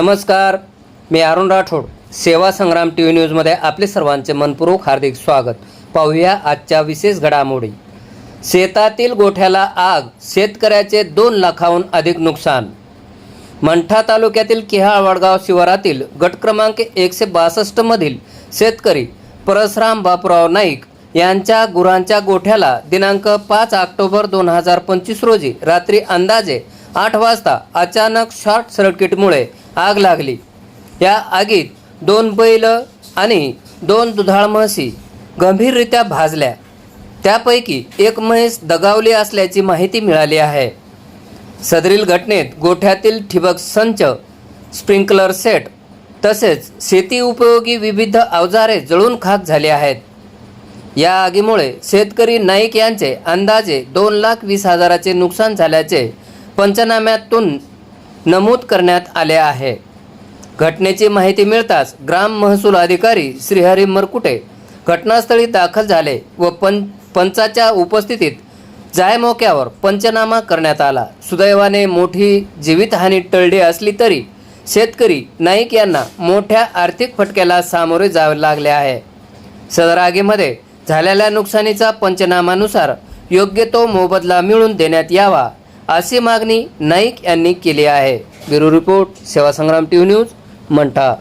नमस्कार मी अरुण राठोड सेवा संग्राम T V न्यूजमध्ये आपले सर्वांचे मनपूर्वक हार्दिक स्वागत. पाहूया आजच्या विशेष घडामोडी. शेतातील गोठ्याला आग शेतकऱ्याचे दोन लाखाहून अधिक नुकसान. मंठा तालुक्यातील किहाळ वडगाव शिवारातील गट क्रमांक एकशे बासष्टमधील शेतकरी परसराम बापूराव नाईक यांच्या गुरांच्या गोठ्याला दिनांक पाच ऑक्टोबर दोन हजार पंचवीस रोजी रात्री अंदाजे आठ वाजता अचानक शॉर्ट सर्किटमुळे आग लागली. या आगीत दोन बैल आणि दोन दुधाळ म्हशी गंभीररित्या भाजल्या. त्यापैकी एक म्हैस दगावली असल्याची माहिती मिळाली आहे. सदरील घटनेत गोठ्यातील ठिबक संच स्प्रिंकलर सेट तसेच शेती उपयोगी विविध अवजारे जळून खाक झाली आहेत. या आगीमुळे शेतकरी नाईक यांचे अंदाजे दोन लाख वीस हजाराचे नुकसान झाल्याचे पंचनाम्यातून नमूद करण्यात आले आहे. घटनेची माहिती मिळताच ग्राम महसूल अधिकारी श्रीहरी मरकुटे घटनास्थळी दाखल झाले व पं पंचाच्या उपस्थितीत जाय मोक्यावर पंचनामा करण्यात आला. सुदैवाने मोठी जीवितहानी टळली असली तरी शेतकरी नाईक यांना मोठ्या आर्थिक फटक्याला सामोरे जावे लागले आहे. सदर आगीमध्ये झालेल्या नुकसानीचा पंचनामानुसार योग्य तो मोबदला मिळवून देण्यात यावा अशी मागणी नाईक यांनी केली आहे. ब्युरो रिपोर्ट सेवा संग्राम न्यूज मंठा.